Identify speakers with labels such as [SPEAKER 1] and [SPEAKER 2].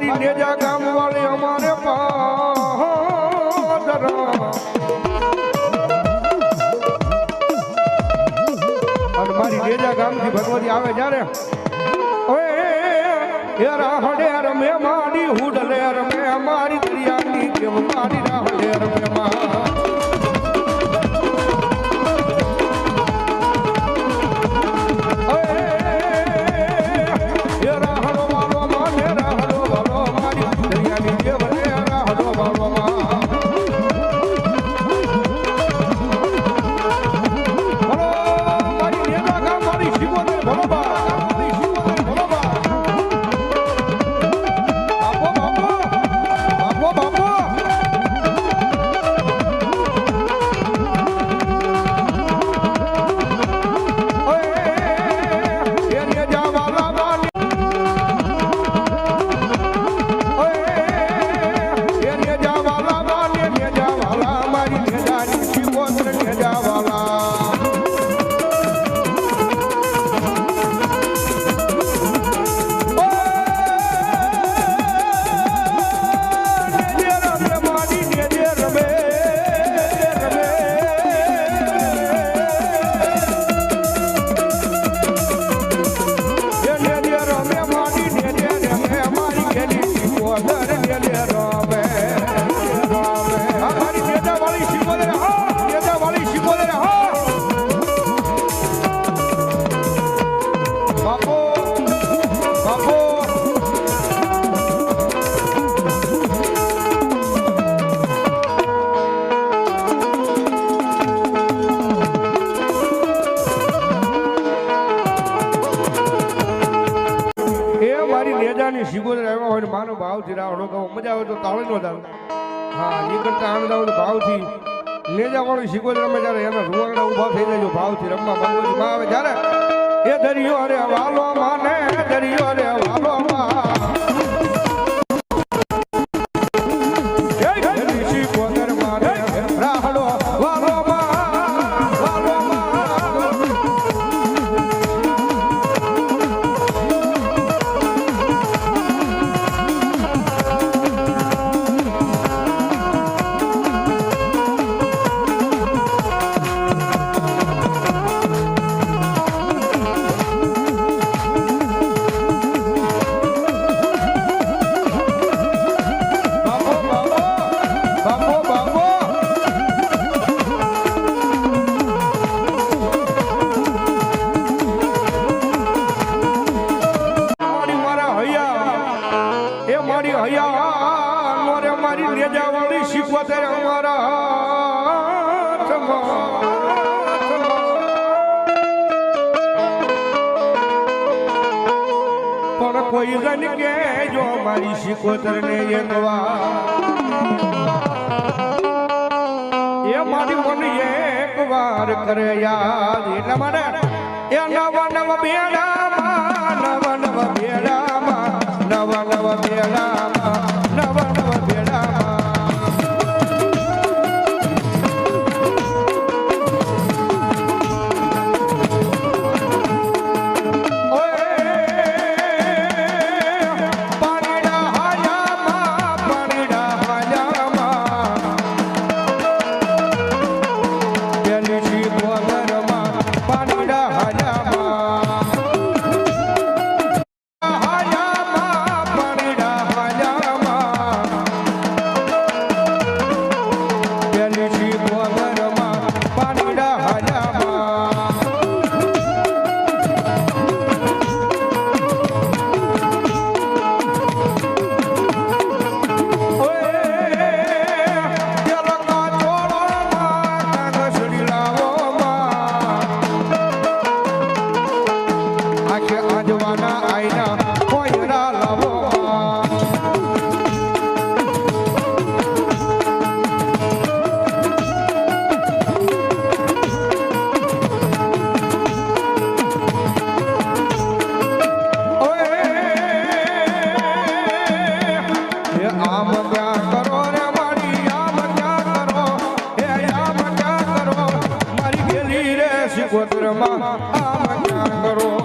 [SPEAKER 1] મારી નેજા ગામ વાળી અમારે અને મારી નેજા ગામથી ભગવતી આવે જ્યારે? ઓએ રાહડે રમે મારી હુડલે રમે મારી દરિયાની મારી રાહડે રમે મા શિગોદર આવ્યા હોય માનો ભાવથી રાવણો કહો, મજા આવે તો તાળી નો તાળ હા, એ કરતા આનંદ આવે ભાવથી. નેજા જવાનું શિગોદર રમે જ્યારે એના રૂવાડા ઊભા થઈ જાય ભાવથી રમવા ભાવમાં આવે જ્યારે એ દરિયો રે વાલો માને, દરિયો રે હૈયા મોરે મારી નેજા વાળી શીખવતે અમારા હાથમાં. પણ કોઈ જન કે જો મારી શિકોતર ને એકવા એ મારી મને એક વાર કરે યાદ એટલા એ નવા નવ બેડા નવા ગોત્રમાં આ કરો.